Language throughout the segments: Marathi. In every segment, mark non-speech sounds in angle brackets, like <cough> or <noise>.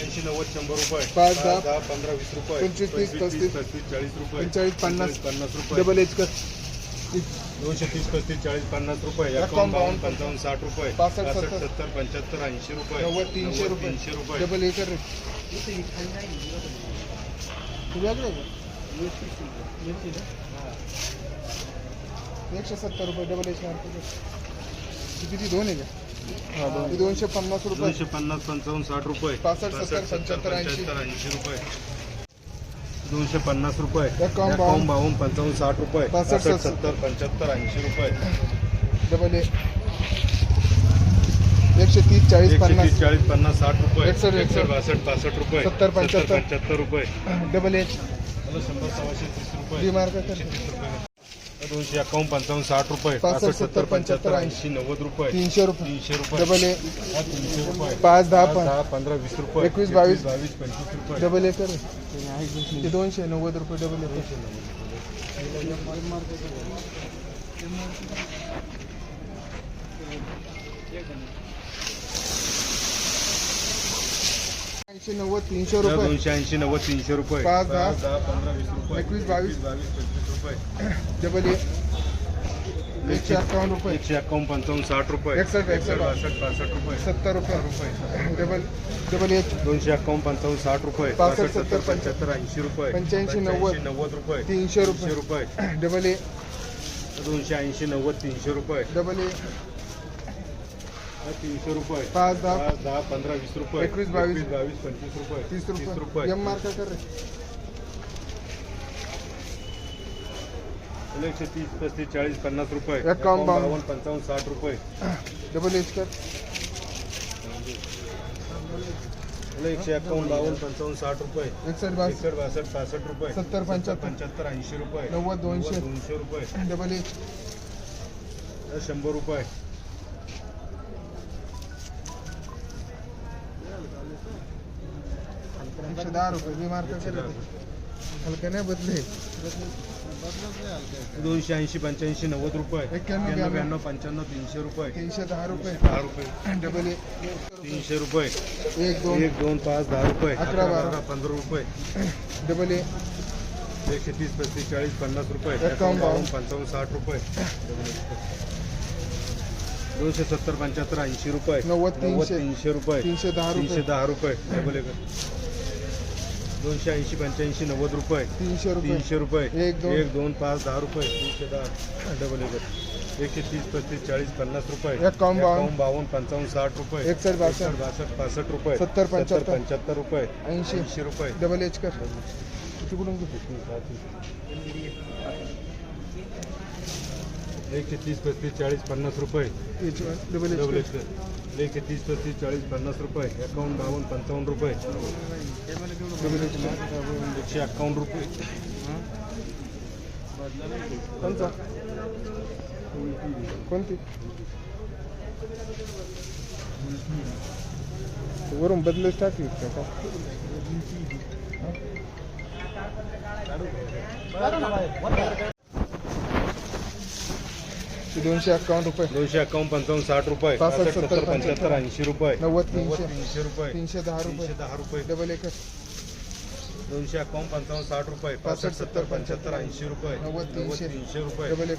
ऐंशी नव्वद शंभर रुपये. पाच, दहा, दहा पंधरा वीस रुपये. पंचवीस, तीस, पस्तीस, पस्तीस चाळीस रुपये. पंचेचाळीस, पन्नास, पन्नास रुपये. डबल एच कर. दोनशे तीस पस्तीस चाळीस पन्नास रुपये. एकावन्न, बावन्न पंचावन्न साठ रुपये. पासष्ट, सत्तर, पंच्याहत्तर ऐंशी रुपये. नव्वद तीनशे रुपये. तीनशे रुपये. डबल ए कर? एकशे सत्तर रुपये डबल एच किती दोन आहे का? ही दोनशे पन्नास रुपये. दोनशे पन्नास पंचावन्न साठ रुपये. पासष्ट, सत्तर, पंच्याहत्तर, ऐंशी. पंच्याहत्तर, ऐंशी रुपये. दोनशे पन्नास रुपये. एकावन्न, एकावन्न बावन्न पंचावन्न साठ रुपये. पासष्ट, पासष्ट सत्तर. सत्तर पंच्याहत्तर ऐंशी रुपये. Double A. एकशे तीस चाळीस एकशे पन्नास. तीस चाळीस पन्नास साठ रुपये. एकसष्ट, एकसष्ट. एकसष्ट बासष्ट पासष्ट रुपये. सत्तर, पंच्याहत्तर. पंच्याहत्तर रुपये. डबल मला शंभर सव्वाशे तीस रुपये. डी मार्क कर. एकशे तीस रुपये. दोनशे एकावन्न पंचावन्न साठ रुपये पासष्ट, सत्तर, सत्तर पंच्याहत्तर ऐंशी नव्वद रुपये. तीनशे रुपये. तीनशे रुपये. डबल ए हा, तीनशे रुपये. पाच दहा पाच, पाच दहा पंधरा. वीस रुपये. एकवीस, बावीस. बावीस पंचवीस रुपये. डबल ए कर ते दोनशे नव्वद रुपये डबल ए कर ऐंशी नव्वद तीनशे रुपये. दोनशे ऐंशी नव्वद तीनशे रुपये. पाच, दहा. दहा पंधरा वीस रुपये. एकवीस, बावीस. बावीस पंचवीस रुपये. डबल एकशे अठ्ठावन्न रुपये. एकशे एकावन्न पंचावन्न साठ रुपये. एकसष्ट, एकसष्ट. बासष्ट पासष्ट रुपये. सत्तर रुपये. डबल डबल एच दोनशे एकावन्न पंचावन्न साठ रुपये. पासष्ट, सत्तर, पंच्याहत्तर ऐंशी रुपये. पंच्याऐंशी, नव्वद. नव्वद रुपये. तीनशे रुपये. रुपये. डबल ए दोनशे ऐंशी नव्वद तीनशे रुपये. डबल ए तीनशे रुपये. पाच दहा. दहा दहा पंधरा वीस रुपये. एकवीस, बावीस. बावीस पंचवीस रुपये. तीस रुपये. रुपये. एम मार्क कर रे. एकशे तीस पस्तीस चाळीस पन्नास रुपये. एकावन्न, बावन्न. पंचावन्न साठ रुपये. डबल एच कर. एकशे एकावन्न बावन्न पंचावन्न साठ रुपये. एकसष्ट बास एकसष्ट बासष्ट पासष्ट रुपये. सत्तर, पंच्याहत्तर. पंच्याहत्तर ऐंशी रुपये. नव्वद, दोनशे. दोनशे रुपये. डबल एच शंभर रुपये. एकशे दहा रुपये बी हलका नाही बदले. दोनशे ऐंशी पंच्याऐंशी नव्वद रुपये. एक्क्याण्णव, ब्याण्णव. पंच्याण्णव तीनशे रुपये. तीनशे दहा रुपये. दहा रुपये. डबल तीनशे रुपये. एक दोन. एक दोन पाच दहा रुपये. अकरा, बारा. पंधरा रुपये. डबल ए एकशे तीस पस्तीस चाळीस पन्नास रुपये. एकावन्न. बावन्न पंचावन्न साठ रुपये. <clears throat> दोनशे सत्तर पंच्याहत्तर ऐंशी रुपये. नव्वद, तीनशे. तीनशे रुपये. तीनशे दहा तीनशे दहा रुपये. डबल एक दोनशे ऐंशी पंच्याऐंशी नव्वद रुपये. तीनशे रुपये. तीनशे रुपये. एक, दोन. एक दोन पाच दहा रुपये. तीनशे दहा. डबल एक एकशे तीस पस्तीस चाळीस पन्नास रुपये. एकावन्न, बावन्न. एकावन्न, बावन्न पंचावन्न साठ रुपये. एकसष्ट, बासष्ट. एकसष्ट, बासष्ट पासष्ट रुपये. सत्तर, पंच्याहत्तर. पंच्याहत्तर रुपये. ऐंशी. ऐंशी रुपये. डबल एच कर. तिकडून घे. एकशे तीस पस्तीस चाळीस पन्नास रुपये. डबल डबल एकशे तीस पस्तीस चाळीस पन्नास रुपये. एकावन्न बावन्न पंचावन्न रुपये. एकशे अकावन्न रुपये. कोणता? कोणती? वरून बदलच टाकली का? का? दोनशे अकावन्न रुपये. दोनशे अकावन्न पंचावन्न साठ रुपये. पासष्ट, सत्तर, पंच्याहत्तर ऐंशी रुपये. नव्वद, तीनशे. तीनशे रुपये. तीनशे दहा रुपये. दहा रुपये. डबल एक दोनशे अकावन्न पंचावन्न साठ रुपये. पासष्ट सत्तर पंच्याहत्तर. ऐंशी रुपये. नव्वद, तीनशे. तीनशे रुपये. डबल एक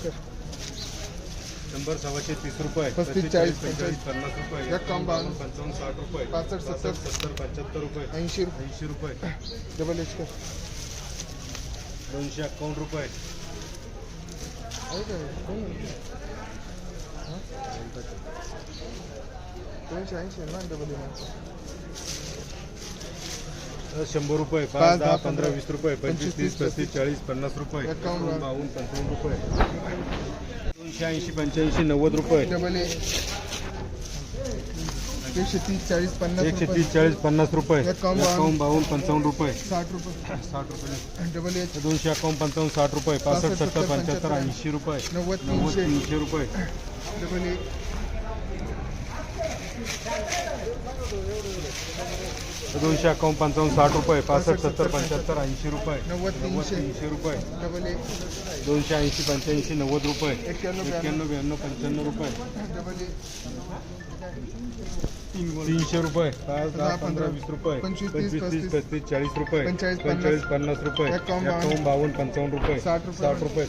शंभर सव्वाशे तीस रुपये. पस्तीस, चाळीस, पंचेचाळीस पन्नास रुपये. एकावन्न, बावन्न. पंचावन्न साठ रुपये. पासष्ट, सत्तर. सत्तर पंच्याहत्तर रुपये. ऐंशी रुपये. ऐंशी रुपये. डबल एच कर दोनशे अकावन्न रुपये आहे का? कोण आहे? हा? ऐंशी आहे ना डबल शंभर रुपये पाच, दहा, पंधरा, वीस रुपये पंचवीस, तीस, तीस पस्तीस चाळीस पन्नास रुपये. एकावन्न, बावन्न पंचावन्न रुपये. दोनशे ऐंशी पंच्याऐंशी नव्वद रुपये. डबल एकशे तीस चाळीस पन्नास एकशे तीस चाळीस पन्नास रुपये. एकावन्न, एकावन्न बावन्न पंचावन्न रुपये. साठ रुपये. साठ रुपये. डबल दोनशे अकावन्न पंचावन्न साठ रुपये. पासष्ट सत्तर पंच्याहत्तर ऐंशी रुपये. नव्वद नव्वद तीनशे. रुपये. डबल दोनशे अकावन्न पंचावन्न साठ रुपये पासष्ट सत्तर पंच्याहत्तर ऐंशी रुपये. नव्वद तीनशे. रुपये. दोनशे ऐंशी पंच्याऐंशी नव्वद रुपये. एक्क्याण्णव ब्याण्णव. पंच्याण्णव रुपये. तीनशे रुपये. पाच दहा पंधरा वीस रुपये. पंचवीस, तीस, पस्तीस, चाळीस रुपये. पंचेचाळीस, पन्नास. रुपये. एकावन्न, बावन्न. पंचावन्न रुपये. साठ रुपये. साठ रुपये